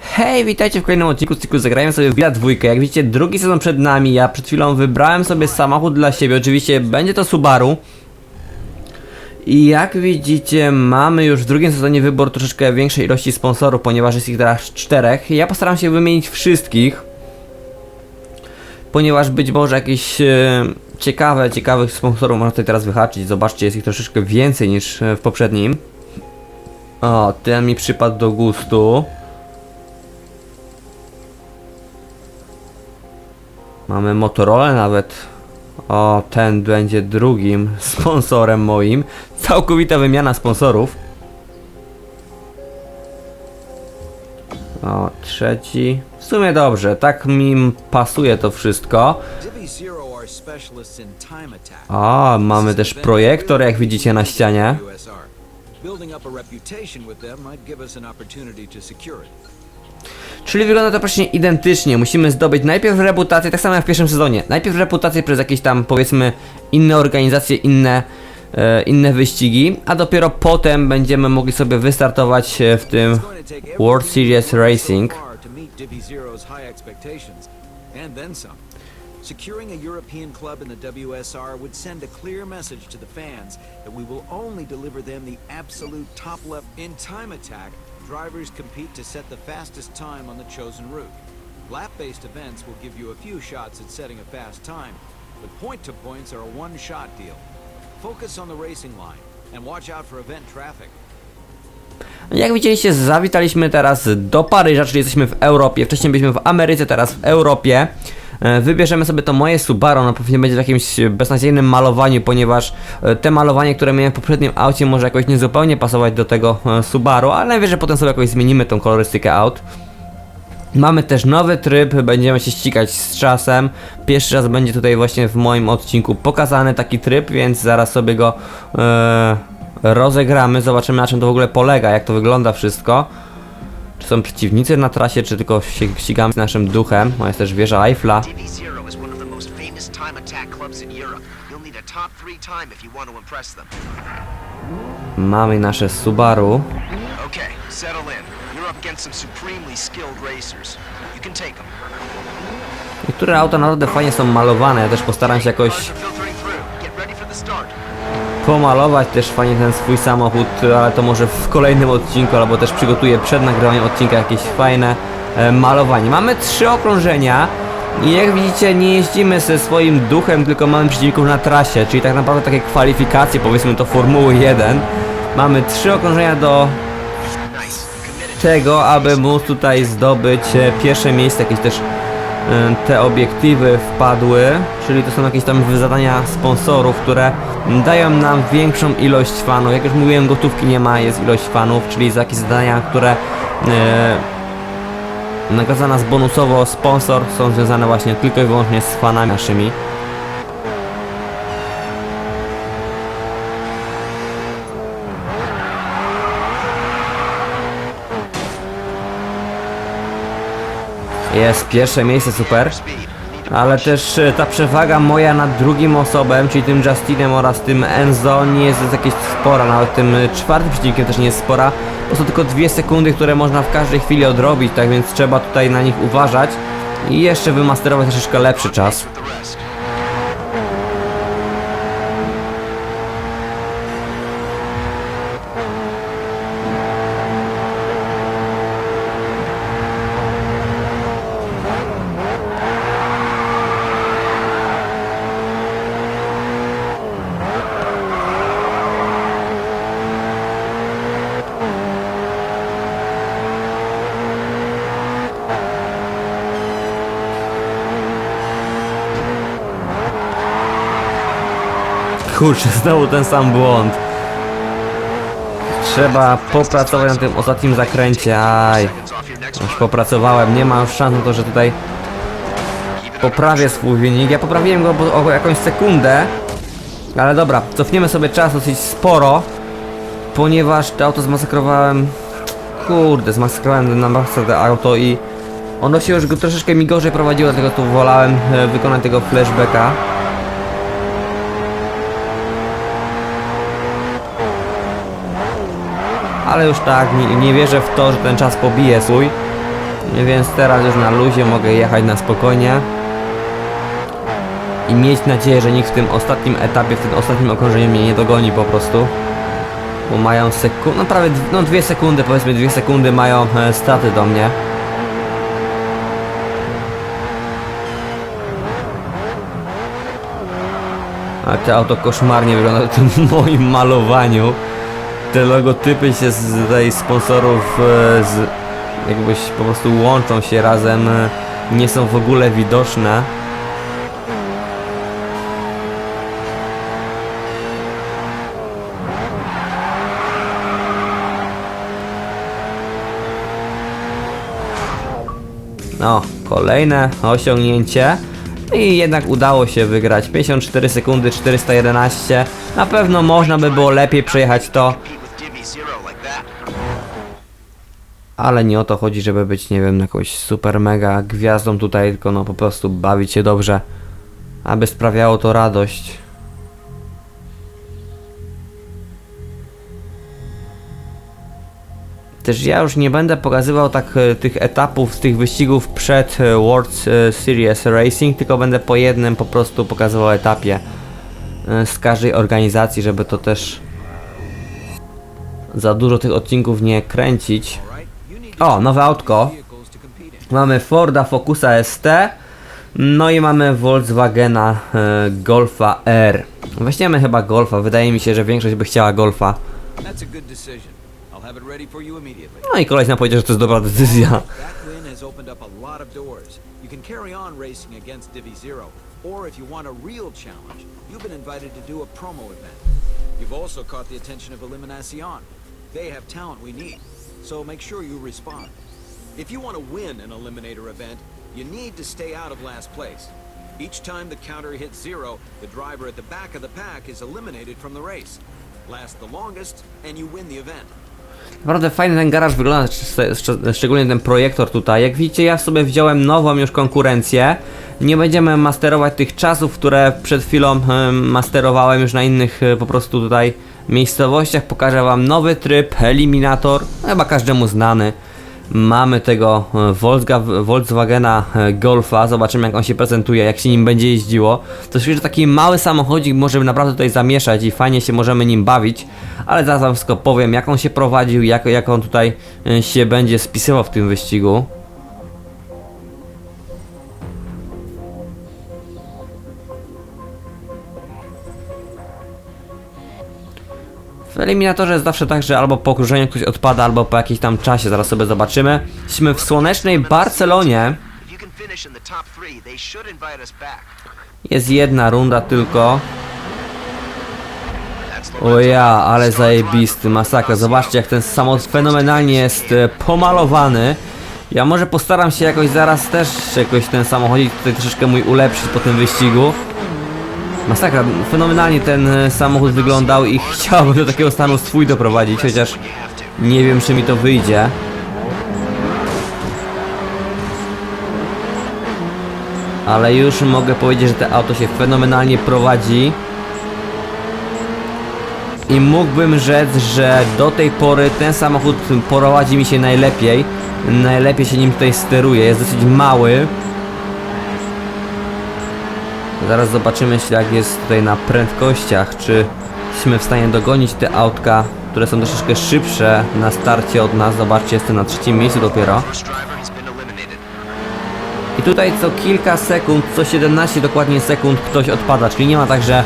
Hej, witajcie w kolejnym odcinku z cyklu Zagrajmy sobie w Villa dwójkę. Jak widzicie, drugi sezon przed nami. Ja przed chwilą wybrałem sobie samochód dla siebie. Oczywiście będzie to Subaru. I jak widzicie, mamy już w drugim sezonie wybór troszeczkę większej ilości sponsorów, ponieważ jest ich teraz czterech. Ja postaram się wymienić wszystkich. Ponieważ być może jakieś e, ciekawe, ciekawych sponsorów można tutaj teraz wyhaczyć. Zobaczcie, jest ich troszeczkę więcej niż e, w poprzednim. O, ten mi przypadł do gustu. Mamy Motorola nawet. O, ten będzie drugim sponsorem moim. Całkowita wymiana sponsorów. O, trzeci. W sumie dobrze, tak mi pasuje to wszystko. O, mamy też projektor, jak widzicie na ścianie. Building up a reputation with them might give us an opportunity to secure it. Czyli wygląda to praktycznie identycznie. Musimy zdobyć najpierw reputację, tak samo jak w pierwszym sezonie. Najpierw reputację przez jakieś tam, powiedzmy, inne organizacje, inne, e, inne wyścigi, a dopiero potem będziemy mogli sobie wystartować e, w tym World Series Racing. and then some. Securing a European club in the WSR would send a clear message to the fans that we will only deliver them the absolute top level. In time attack, drivers compete to set the fastest time on the chosen route. Lap-based events will give you a few shots at setting a fast time, but point-to-points are a one-shot deal. Focus on the racing line and watch out for event traffic. Jak widzieliście, zawitaliśmy teraz do Paryża, czyli jesteśmy w Europie. Wcześniej byliśmy w Ameryce, teraz w Europie. E, Wybierzemy sobie to moje Subaru, no pewnie będzie w jakimś beznadziejnym malowaniu, ponieważ e, te malowanie, które miałem w poprzednim aucie może jakoś niezupełnie pasować do tego e, Subaru, ale najwyżej potem sobie jakoś zmienimy tą kolorystykę aut. Mamy też nowy tryb, będziemy się ścigać z czasem. Pierwszy raz będzie tutaj właśnie w moim odcinku pokazany taki tryb, więc zaraz sobie go e, rozegramy, zobaczymy na czym to w ogóle polega, jak to wygląda wszystko. Czy są przeciwnicy na trasie, czy tylko się ścigamy z naszym duchem. O, jest też wieża Eiffla. Mamy nasze Subaru. Okay, settle in. You're up against some supremely skilled racers. You can take them. Niektóre auta naprawdę fajnie są malowane, ja też postaram się jakoś pomalować też fajnie ten swój samochód, ale to może w kolejnym odcinku, albo też przygotuję przed nagrywaniem odcinka jakieś fajne e, malowanie. Mamy trzy okrążenia i jak widzicie nie jeździmy ze swoim duchem, tylko mamy przeciwników na trasie, czyli tak naprawdę takie kwalifikacje, powiedzmy to Formuły 1. Mamy trzy okrążenia do tego, aby móc tutaj zdobyć e, pierwsze miejsce, jakieś też te obiektywy wpadły, czyli to są jakieś tam zadania sponsorów, które dają nam większą ilość fanów. Jak już mówiłem, gotówki nie ma, jest ilość fanów, czyli za jakieś zadania, które e, nagradza nas bonusowo sponsor, są związane właśnie tylko i wyłącznie z fanami naszymi. Jest pierwsze miejsce, super. Ale też e, ta przewaga moja nad drugim osobem, czyli tym Justinem oraz tym Enzo nie jest jakieś spora, nawet tym e, czwartym przeciwnikiem też nie jest spora. To są tylko dwie sekundy, które można w każdej chwili odrobić, tak więc trzeba tutaj na nich uważać i jeszcze wymasterować troszeczkę lepszy czas. Kurczę, znowu ten sam błąd. Trzeba popracować na tym ostatnim zakręcie, aj. Już popracowałem, nie mam szans na to, że tutaj poprawię swój wynik. Ja poprawiłem go o jakąś sekundę, ale dobra, cofniemy sobie czas dosyć sporo, ponieważ to auto zmasakrowałem. Kurde, zmasakrowałem na maksa to auto i ono się już troszeczkę mi gorzej prowadziło, dlatego tu wolałem e, wykonać tego flashbacka. Ale już tak, nie, nie wierzę w to, że ten czas pobije swój. Więc teraz już na luzie mogę jechać na spokojnie. I mieć nadzieję, że nikt w tym ostatnim etapie, w tym ostatnim okrążeniu mnie nie dogoni po prostu. Bo mają sekundę, no prawie no dwie sekundy, powiedzmy dwie sekundy mają e, straty do mnie. A te auto koszmarnie wygląda w tym moim malowaniu. Te logotypy się z tutaj sponsorów e, z jakbyś po prostu łączą się razem, e, nie są w ogóle widoczne. No, kolejne osiągnięcie. I jednak udało się wygrać. 54 sekundy, 411. Na pewno można by było lepiej przejechać to, ale nie o to chodzi, żeby być, nie wiem, jakąś super mega gwiazdą tutaj, tylko no po prostu bawić się dobrze, aby sprawiało to radość. Też ja już nie będę pokazywał tak e, tych etapów, tych wyścigów przed e, World e, Series Racing, tylko będę po jednym po prostu pokazywał etapie z każdej organizacji, żeby to też za dużo tych odcinków nie kręcić. O, nowe autko. Mamy Forda Focusa ST, no i mamy Volkswagena e, Golfa R. Weźmiemy chyba Golfa, wydaje mi się, że większość by chciała Golfa. No i koleś nam powiedział, że to jest dobra decyzja. Or if you want a real challenge, you've been invited to do a promo event. You've also caught the attention of Eliminacion. They have talent we need, so make sure you respond. If you want to win an Eliminator event, you need to stay out of last place. Each time the counter hits zero, the driver at the back of the pack is eliminated from the race. Last the longest, and you win the event. Naprawdę fajny ten garaż wygląda, szcz- szcz- szczególnie ten projektor tutaj. Jak widzicie, ja sobie wziąłem nową już konkurencję. Nie będziemy masterować tych czasów, które przed chwilą em, masterowałem już na innych e, po prostu tutaj miejscowościach. Pokażę wam nowy tryb, eliminator, no chyba każdemu znany. Mamy tego e, Volkswagena e, Golfa, zobaczymy jak on się prezentuje, jak się nim będzie jeździło. To się, że taki mały samochodzik może naprawdę tutaj zamieszać i fajnie się możemy nim bawić, ale zaraz wam wszystko powiem, jak on się prowadził, jak, jak on tutaj e, się będzie spisywał w tym wyścigu. W eliminatorze jest zawsze tak, że albo po okrążeniu ktoś odpada, albo po jakimś tam czasie, zaraz sobie zobaczymy. Jesteśmy w słonecznej Barcelonie. Jest jedna runda tylko. O ja, ale zajebisty, masakra. Zobaczcie jak ten samochód fenomenalnie jest e, pomalowany. Ja może postaram się jakoś zaraz też jakoś ten samochodzik tutaj troszeczkę mój ulepszyć po tym wyścigu. Masakra, fenomenalnie ten e, samochód wyglądał i chciałbym do takiego stanu swój doprowadzić, chociaż nie wiem czy mi to wyjdzie. Ale już mogę powiedzieć, że to auto się fenomenalnie prowadzi. I mógłbym rzec, że do tej pory ten samochód prowadzi mi się najlepiej. Najlepiej się nim tutaj steruje. Jest dosyć mały. Zaraz zobaczymy jak jest tutaj na prędkościach. Czy jesteśmy w stanie dogonić te autka, które są troszeczkę szybsze na starcie od nas. Zobaczcie, jestem na trzecim miejscu dopiero. I tutaj co kilka sekund, co 17 dokładnie sekund ktoś odpada, czyli nie ma tak, że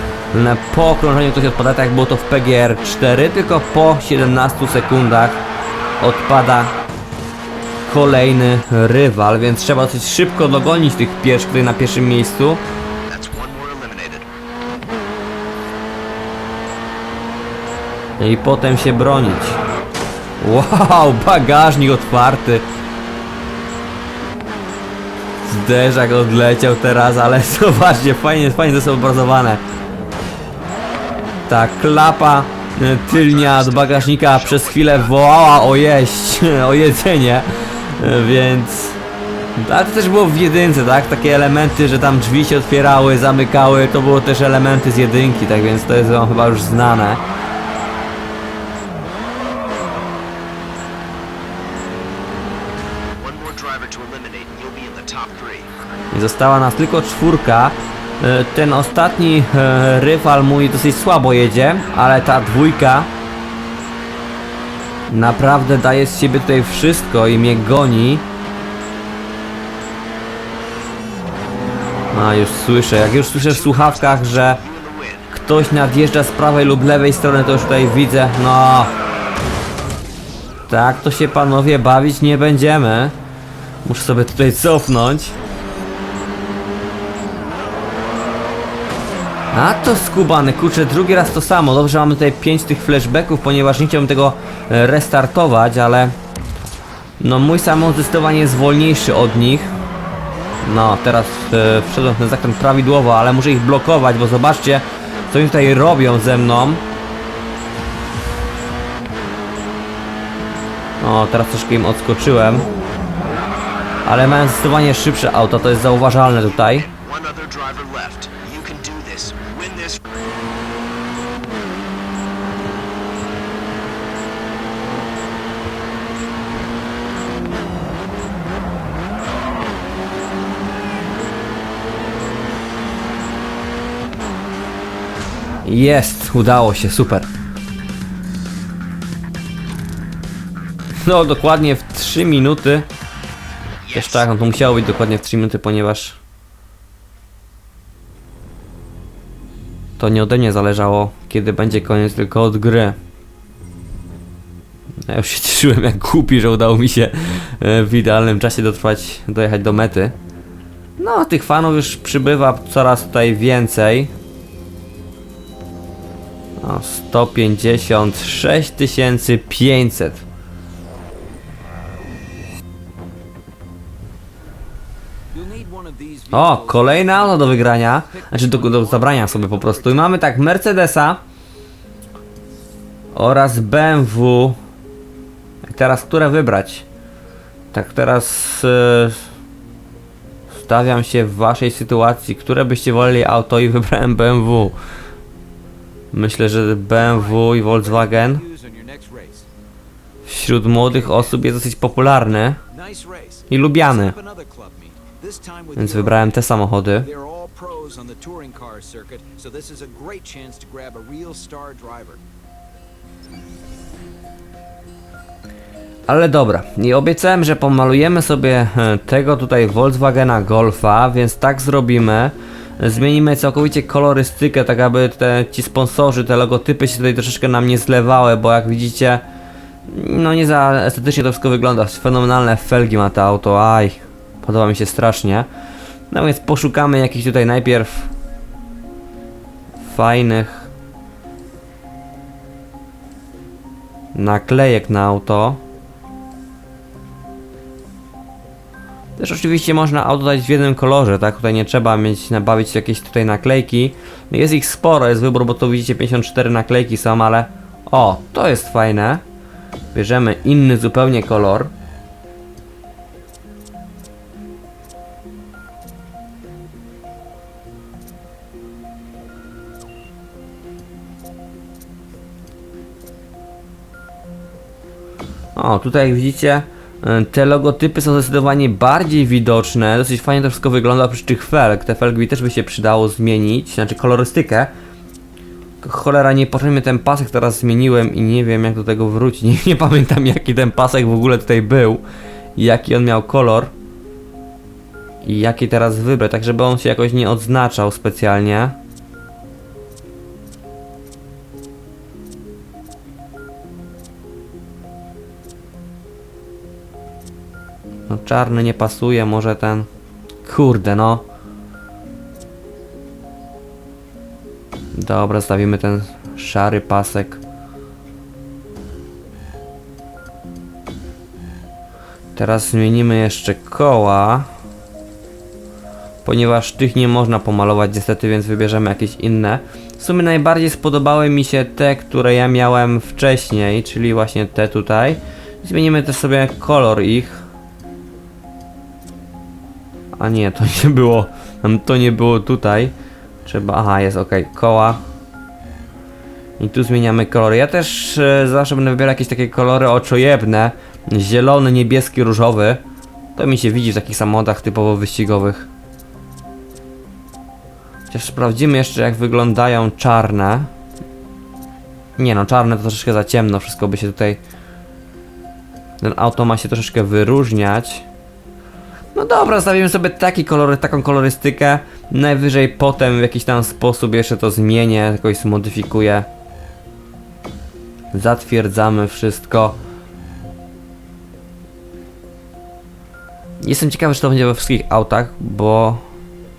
po okrążeniu ktoś odpada, tak jak było to w PGR 4, tylko po 17 sekundach odpada kolejny rywal, więc trzeba dosyć szybko dogonić tych pierwszych, który na pierwszym miejscu. That's one more eliminated. I potem się bronić. Wow, bagażnik otwarty. Zderzak odleciał teraz, ale zobaczcie, fajnie, fajnie to są obrazowane. Ta klapa e, tylnia od bagażnika przez chwilę wołała o jeść, o jedzenie, e, więc... Ale to też było w jedynce, tak? Takie elementy, że tam drzwi się otwierały, zamykały, to było też elementy z jedynki, tak więc to jest wam chyba już znane. driver to eliminate and you'll be in the top three. I została nas tylko czwórka. E, Ten ostatni e, rywal mój dosyć słabo jedzie, ale ta dwójka naprawdę daje z siebie tutaj wszystko i mnie goni. A już słyszę, jak już słyszę w słuchawkach, że ktoś nadjeżdża z prawej lub lewej strony, to już tutaj widzę. No. Tak to się panowie bawić nie będziemy. Muszę sobie tutaj cofnąć. A to skubany, kurczę, drugi raz to samo. Dobrze, mamy tutaj 5 tych flashbacków, ponieważ nie chciałbym tego e, restartować, ale... No mój samochód zdecydowanie jest wolniejszy od nich. No, teraz e, wszedłem w ten zakręt prawidłowo, ale muszę ich blokować, bo zobaczcie, co oni tutaj robią ze mną. O, teraz troszkę im odskoczyłem. Ale mają zdecydowanie szybsze auto, to jest zauważalne tutaj. Jest, udało się, super. No, dokładnie w 3 minuty. Też tak, no to musiało być dokładnie w 3 minuty, ponieważ to nie ode mnie zależało, kiedy będzie koniec, tylko od gry. Ja już się cieszyłem jak głupi, że udało mi się e, w idealnym czasie dotrwać, dojechać do mety. No, tych fanów już przybywa coraz tutaj więcej. O, 156 500. O, kolejne auto do wygrania. Znaczy do, do zabrania sobie po prostu. I mamy tak Mercedesa oraz BMW. I teraz które wybrać? Tak teraz e, stawiam się w waszej sytuacji. Które byście woleli auto i wybrałem BMW. Myślę, że BMW i Volkswagen wśród młodych osób jest dosyć popularny i lubiany. Więc wybrałem te samochody. Ale dobra, i obiecałem, że pomalujemy sobie e, tego tutaj Volkswagena Golfa, więc tak zrobimy. Zmienimy całkowicie kolorystykę, tak aby te, ci sponsorzy, te logotypy się tutaj troszeczkę nam nie zlewały, bo jak widzicie, no nie za estetycznie to wszystko wygląda. Fenomenalne felgi ma to auto, aj, podoba mi się strasznie. No więc poszukamy jakichś tutaj najpierw fajnych naklejek na auto. Też oczywiście można auto dać w jednym kolorze, tak? Tutaj nie trzeba mieć, nabawić jakieś tutaj naklejki. No Jest ich sporo, jest wybór, bo tu widzicie 54 naklejki są, ale... O, to jest fajne. Bierzemy inny zupełnie kolor. O, tutaj jak widzicie, y, te logotypy są zdecydowanie bardziej widoczne. Dosyć fajnie to wszystko wygląda oprócz tych felg. Te felgi też by się przydało zmienić, znaczy kolorystykę. Cholera, niepotrzebnie ten pasek teraz zmieniłem i nie wiem jak do tego wrócić. Nie, nie pamiętam jaki ten pasek w ogóle tutaj był. Jaki on miał kolor. I jaki teraz wybrać, tak żeby on się jakoś nie odznaczał specjalnie. No czarny nie pasuje, może ten... Kurde no. Dobra, stawimy ten szary pasek. Teraz zmienimy jeszcze koła. Ponieważ tych nie można pomalować niestety, więc wybierzemy jakieś inne. W sumie najbardziej spodobały mi się te, które ja miałem wcześniej, czyli właśnie te tutaj. Zmienimy też sobie kolor ich. A nie, to nie było. To nie było tutaj. Trzeba. Aha, jest ok. Koła. I tu zmieniamy kolory. Ja też e, zawsze będę wybierał jakieś takie kolory oczojebne. Zielony, niebieski, różowy. To mi się widzi w takich samochodach typowo wyścigowych. Chociaż sprawdzimy jeszcze jak wyglądają czarne. Nie no, czarne to troszeczkę za ciemno, wszystko by się tutaj... Ten auto ma się troszeczkę wyróżniać. No dobra, zostawimy sobie taki kolor, taką kolorystykę. Najwyżej potem w jakiś tam sposób jeszcze to zmienię, jakoś zmodyfikuję. Zatwierdzamy wszystko. Jestem ciekawy, czy to będzie we wszystkich autach, bo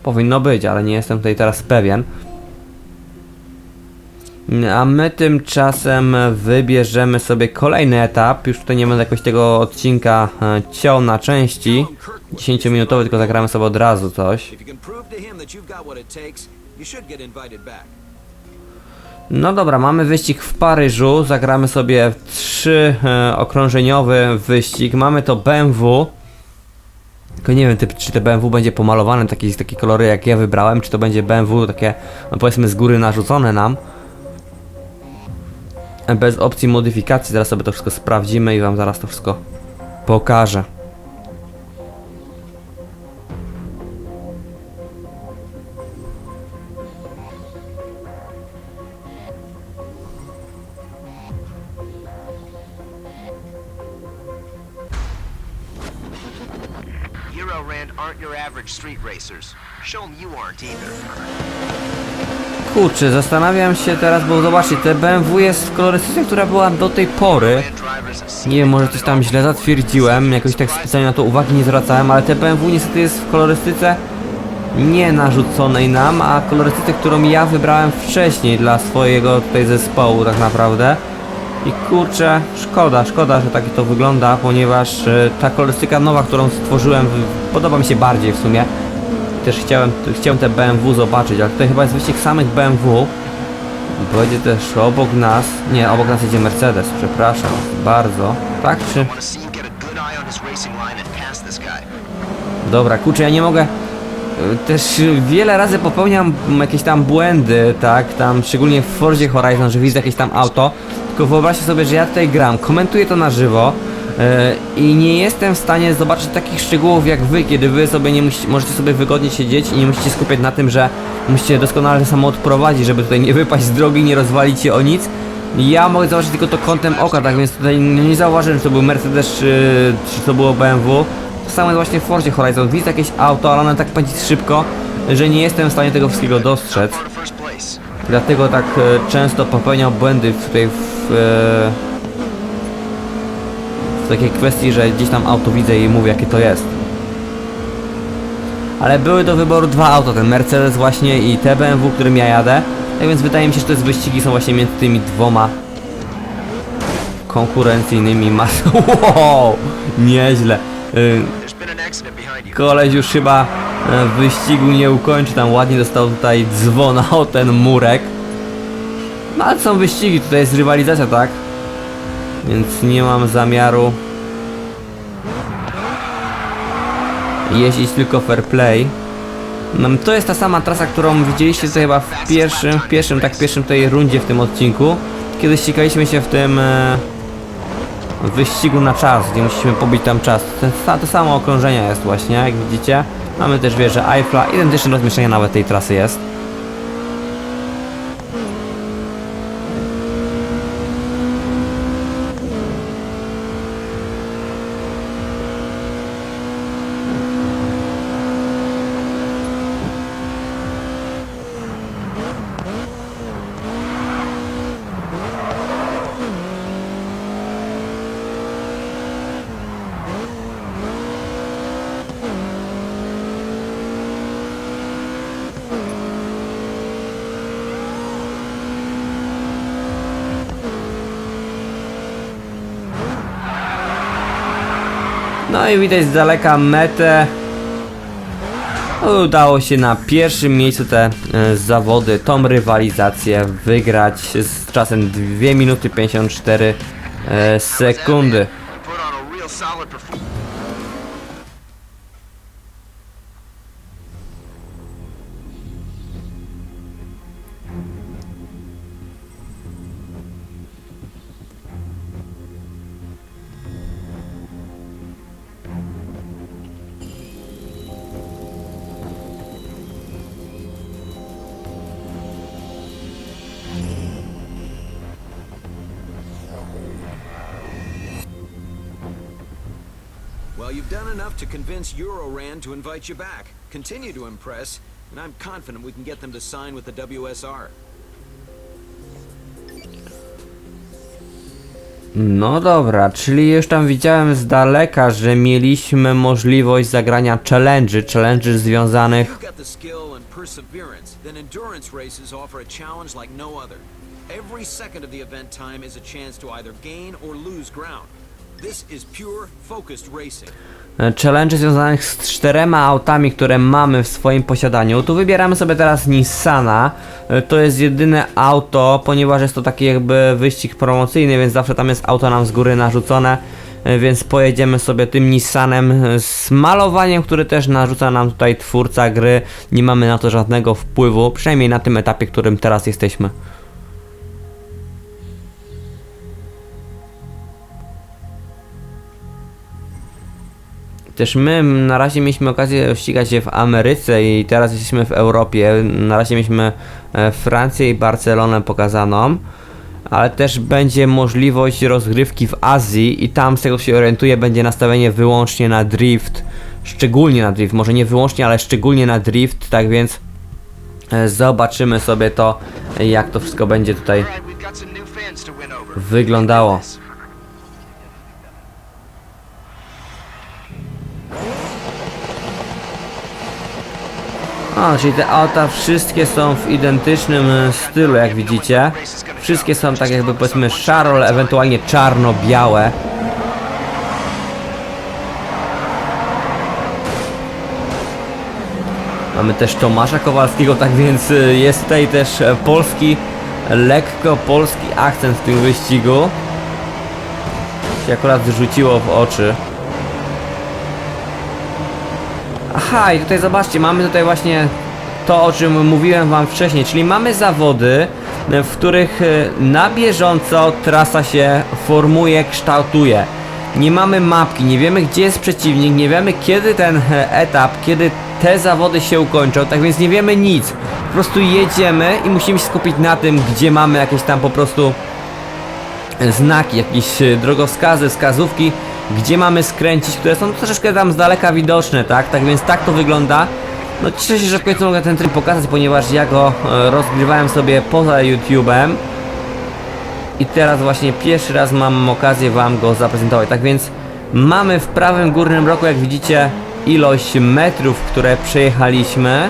powinno być, ale nie jestem tutaj teraz pewien. A my tymczasem wybierzemy sobie kolejny etap. Już tutaj nie będę jakoś tego odcinka e, ciął na części. 10-minutowy, tylko zagramy sobie od razu coś. No dobra, mamy wyścig w Paryżu. Zagramy sobie trzy e, okrążeniowy wyścig. Mamy to BMW. Tylko nie wiem, czy te BMW będzie pomalowane takie, takie kolory jak ja wybrałem, czy to będzie BMW takie, no powiedzmy z góry narzucone nam. Bez opcji modyfikacji, zaraz sobie to wszystko sprawdzimy i wam zaraz to wszystko pokażę. Aren't your average street racers. Show them you aren't either. Kurczę, zastanawiam się teraz, bo zobaczcie, te BMW jest w kolorystyce, która była do tej pory. Nie wiem, może coś tam źle zatwierdziłem, jakoś tak specjalnie na to uwagi nie zwracałem, ale te BMW niestety jest w kolorystyce nie narzuconej nam, a kolorystyce, którą ja wybrałem wcześniej dla swojego tutaj zespołu tak naprawdę. I kurczę, szkoda, szkoda, że takie to wygląda, ponieważ e, ta kolorystyka nowa, którą stworzyłem, podoba mi się bardziej w sumie. Też chciałem, chciałem te BMW zobaczyć, ale tutaj chyba jest wyścig samych BMW. Będzie też obok nas, nie, obok nas jedzie Mercedes, przepraszam, bardzo. Tak czy? Dobra, kurczę, ja nie mogę. y, Też wiele razy popełniam jakieś tam błędy, tak? Tam szczególnie w Forzie Horizon, że widzę jakieś tam auto. Tylko wyobraźcie sobie, że ja tutaj gram, komentuję to na żywo i nie jestem w stanie zobaczyć takich szczegółów jak wy, kiedy wy sobie nie musicie, możecie sobie wygodnie siedzieć i nie musicie skupiać na tym, że musicie doskonale ten samochód prowadzić, żeby tutaj nie wypaść z drogi, nie rozwalić się o nic. Ja mogę zobaczyć tylko to kątem oka, tak więc tutaj nie zauważyłem, czy to był Mercedes, czy, czy to było BMW. To samo jest właśnie w Forzie Horizon. Widzę jakieś auto, ale ono tak pędzi szybko, że nie jestem w stanie tego wszystkiego dostrzec. Dlatego tak e, często popełniam błędy tutaj w, e, w takiej kwestii, że gdzieś tam auto widzę i mówię jakie to jest. Ale były do wyboru dwa auta, ten Mercedes właśnie i te BMW, którym ja jadę. Tak więc wydaje mi się, że te wyścigi są właśnie między tymi dwoma konkurencyjnymi masą. Wow, nieźle. Y. Koleś już chyba e, wyścigu nie ukończy, tam ładnie dostał tutaj dzwona o ten murek. No ale są wyścigi, tutaj jest rywalizacja, tak? Więc nie mam zamiaru jeździć tylko fair play. No, to jest ta sama trasa, którą widzieliście tutaj chyba w pierwszym, w pierwszym, tak pierwszym tej rundzie w tym odcinku. Kiedy ścigaliśmy się w tym e, wyścigu na czas, gdzie musimy pobić tam czas. To, samo okrążenia jest właśnie, jak widzicie. Mamy też wieżę Eiffla, identyczne rozmieszczenie nawet tej trasy jest. No i widać z daleka metę. Udało się na pierwszym miejscu te e, zawody, tą rywalizację wygrać z czasem 2 minuty 54 e, sekundy. Done enough to convince Euroran to invite you back. Continue to impress, and I'm confident we can get them to sign with the WSR. No dobra, czyli już tam widziałem z daleka, że mieliśmy możliwość zagrania challenge'y, challenge'y związanych no. Every second of the event time is a chance to either gain or lose ground. This is pure, focused racing. E, challenge związanych z czterema autami, które mamy w swoim posiadaniu. Tu wybieramy sobie teraz Nissana. E, To jest jedyne auto, ponieważ jest to taki jakby wyścig promocyjny, więc zawsze tam jest auto nam z góry narzucone. E, Więc pojedziemy sobie tym Nissanem z malowaniem, który też narzuca nam tutaj twórca gry. Nie mamy na to żadnego wpływu, przynajmniej na tym etapie, którym teraz jesteśmy. Też my na razie mieliśmy okazję ścigać się w Ameryce i teraz jesteśmy w Europie. Na razie mieliśmy e, Francję i Barcelonę pokazaną, ale też będzie możliwość rozgrywki w Azji i tam z tego się orientuję będzie nastawienie wyłącznie na drift. Szczególnie na drift, może nie wyłącznie, ale szczególnie na drift, tak więc e, zobaczymy sobie to, jak to wszystko będzie tutaj Alright, O, czyli te auta wszystkie są w identycznym e, stylu, jak widzicie. Wszystkie są tak jakby powiedzmy szaro, ewentualnie czarno-białe. Mamy też Tomasza Kowalskiego, tak więc y, jest tutaj też e, polski, lekko polski akcent w tym wyścigu. Się akurat rzuciło w oczy. Aha, i tutaj zobaczcie, mamy tutaj właśnie to, o czym mówiłem wam wcześniej, czyli mamy zawody, e, w których e, na bieżąco trasa się formuje, kształtuje. Nie mamy mapki, nie wiemy gdzie jest przeciwnik, nie wiemy kiedy ten e, etap, kiedy te zawody się ukończą, tak więc nie wiemy nic. Po prostu jedziemy i musimy się skupić na tym, gdzie mamy jakieś tam po prostu znaki, jakieś e, drogowskazy, wskazówki, gdzie mamy skręcić, które są troszeczkę tam z daleka widoczne, tak? Tak więc tak to wygląda. No cieszę się, że w końcu mogę ten tryb pokazać, ponieważ ja go e, rozgrywałem sobie poza YouTube'em. I teraz właśnie pierwszy raz mam okazję wam go zaprezentować. Tak więc mamy w prawym górnym rogu, jak widzicie, ilość metrów, które przejechaliśmy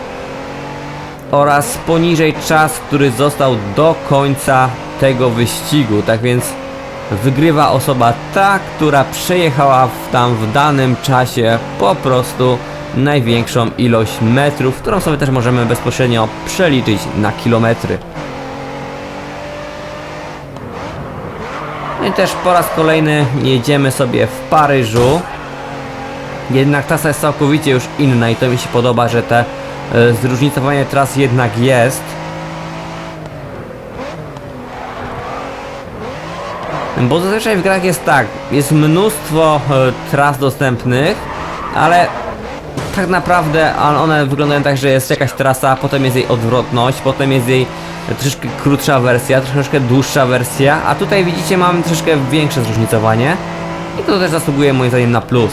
oraz poniżej czas, który został do końca tego wyścigu. Tak więc wygrywa osoba ta, która przejechała w tam w danym czasie po prostu największą ilość metrów, którą sobie też możemy bezpośrednio przeliczyć na kilometry. No i też po raz kolejny jedziemy sobie w Paryżu. Jednak trasa jest całkowicie już inna i to mi się podoba, że te e, zróżnicowanie tras jednak jest. Bo zazwyczaj w grach jest tak, jest mnóstwo e, tras dostępnych, ale tak naprawdę one wyglądają tak, że jest jakaś trasa, potem jest jej odwrotność, potem jest jej troszeczkę krótsza wersja, troszeczkę dłuższa wersja, a tutaj widzicie mamy troszeczkę większe zróżnicowanie i to też zasługuje moim zdaniem na plus.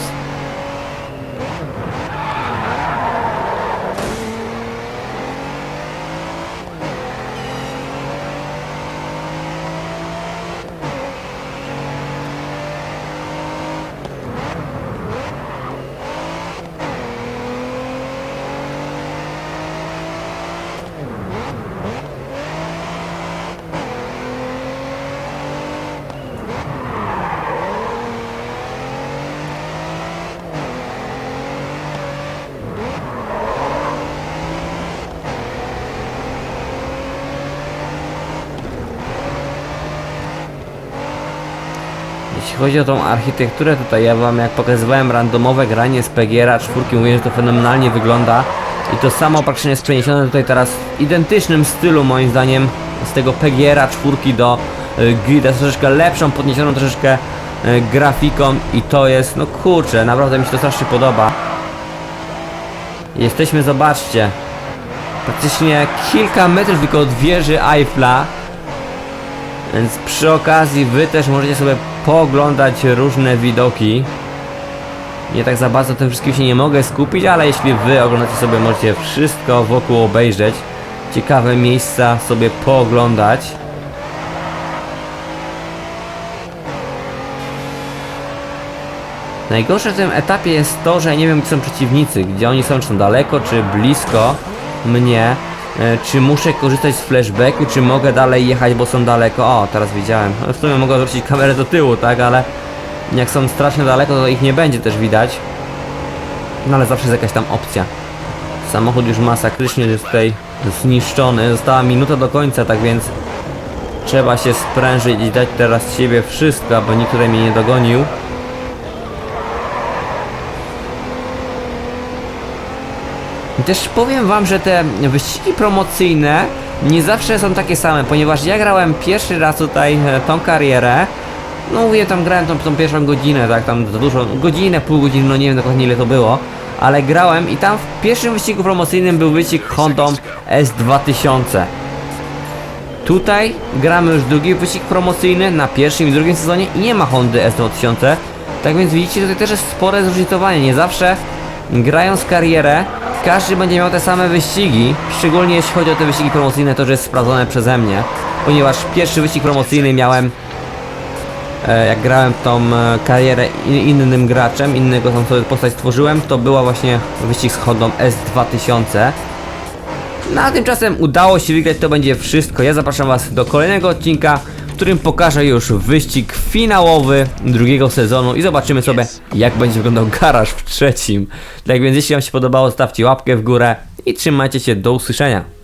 Jeśli chodzi o tą architekturę tutaj, ja wam jak pokazywałem randomowe granie z PGR-a 4, mówię, że to fenomenalnie wygląda. I to samo praktycznie jest przeniesione tutaj teraz w identycznym stylu moim zdaniem z tego PGR-a 4 do y, Grida, troszeczkę lepszą, podniesioną troszeczkę y, grafiką i to jest, no kurczę, naprawdę mi się to strasznie podoba. Jesteśmy, zobaczcie, praktycznie kilka metrów tylko od wieży Eiffla, więc przy okazji wy też możecie sobie pooglądać różne widoki. Nie tak za bardzo tym wszystkim się nie mogę skupić, ale jeśli wy oglądacie sobie, możecie wszystko wokół obejrzeć. Ciekawe miejsca sobie pooglądać. Najgorsze w tym etapie jest to, że nie wiem gdzie są przeciwnicy, gdzie oni są, czy są daleko, czy blisko mnie, czy muszę korzystać z flashbacku, czy mogę dalej jechać, bo są daleko. O, teraz widziałem. W sumie mogę odwrócić kamerę do tyłu, tak, ale jak są strasznie daleko, to ich nie będzie też widać. No ale zawsze jest jakaś tam opcja. Samochód już masakrycznie jest tutaj zniszczony. Została minuta do końca, tak więc trzeba się sprężyć i dać teraz siebie wszystko, aby nikt tutaj mnie nie dogonił. Też powiem wam, że te wyścigi promocyjne nie zawsze są takie same, ponieważ ja grałem pierwszy raz tutaj e, tą karierę. No mówię, tam grałem tą, tą pierwszą godzinę, tak, tam dużo, godzinę, pół godziny, no nie wiem dokładnie ile to było. Ale grałem i tam w pierwszym wyścigu promocyjnym był wyścig Hondą S2000. Tutaj gramy już drugi wyścig promocyjny na pierwszym i drugim sezonie i nie ma Hondy S2000. Tak więc widzicie, tutaj też jest spore zróżnicowanie. Nie zawsze grając karierę, każdy będzie miał te same wyścigi. Szczególnie jeśli chodzi o te wyścigi promocyjne, to że jest sprawdzone przeze mnie. Ponieważ pierwszy wyścig promocyjny miałem e, jak grałem tą e, karierę innym graczem, innego tam sobie postać stworzyłem, to była właśnie wyścig z Hondą S2000. No a tymczasem udało się wygrać, to będzie wszystko. Ja zapraszam Was do kolejnego odcinka, którym pokażę już wyścig finałowy drugiego sezonu i zobaczymy sobie, jak będzie wyglądał garaż w trzecim. Tak więc, jeśli Wam się podobało, zostawcie łapkę w górę i trzymajcie się, do usłyszenia.